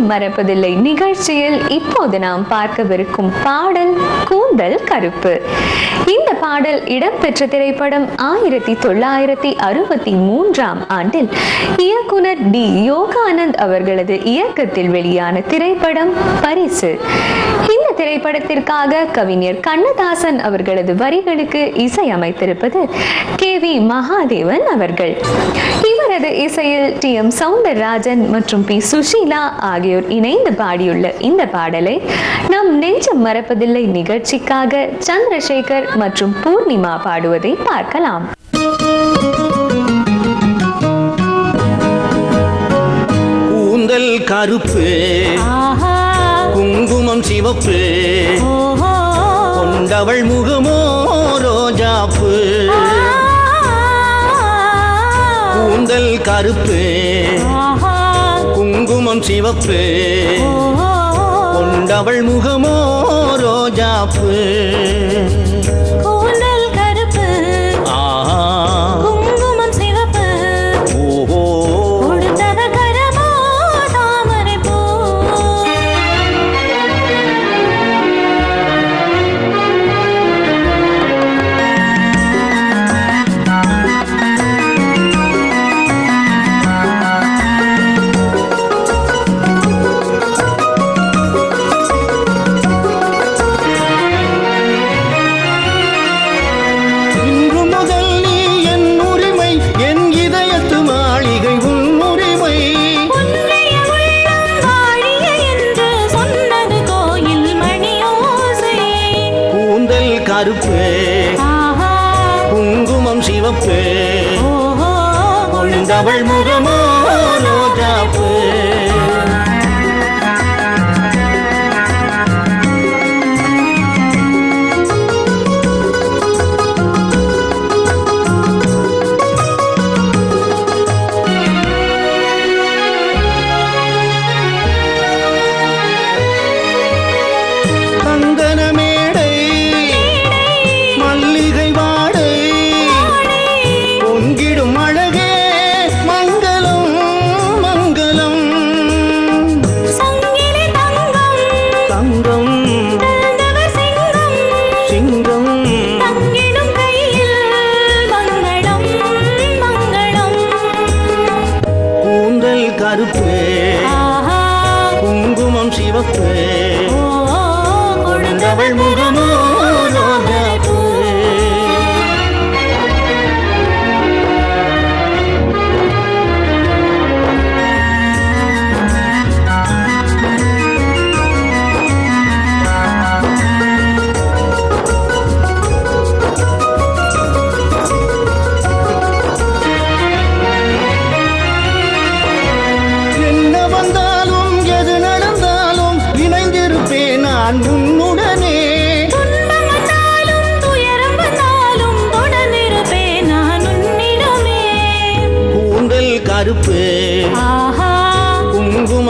மறப்பதில்லை. நிகழ்ச்சியில் இப்போது நாம் பார்க்கவிருக்கும் பாடல் கூந்தல் கருப்பு. இந்த பாடல் இடம்பெற்ற திரைப்படம் ஆயிரத்தி தொள்ளாயிரத்தி அறுபத்தி மூன்றாம் ஆண்டில் இயக்குனர் டி. யோகானந்த் அவர்களது இயக்கத்தில் வெளியான திரைப்படம் பரிசு. இந்த திரைப்படத்திற்காக கவிஞர் கண்ணதாசன் அவர்களது வரிகளுக்கு இசையமைத்திருப்பது கே வி மகாதேவன் அவர்கள். இவரது இசையில் டி எம் சவுந்தரராஜன் மற்றும் பி சுஷீலா ஆகியோர் இணைந்து பாடியுள்ள இந்த பாடலை நம் நெஞ்சம் மறப்பதில்லை நிகழ்ச்சிக்காக சந்திரசேகர் மற்றும் பூர்ணிமா பாடுவதை பார்க்கலாம். கூந்தல் கருப்பு குங்குமம் சிவப்பு. கொண்டவள் முகமோ ரோஜாப்பு. கூந்தல் கருப்பு. குங்குமம் சிவப்பு. கொண்டவள் முகமோ ரோஜாப்பு. கூந்தல் கருப்பு குங்குமம் சிவப்பு. கொண்டவள் முகமோ கருப்பு. குங்குமம் சிவப்பு. முகமோ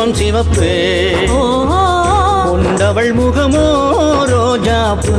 குங்குமம் சிவப்பு. கொண்டவள் முகமோ ரோஜாப்பு.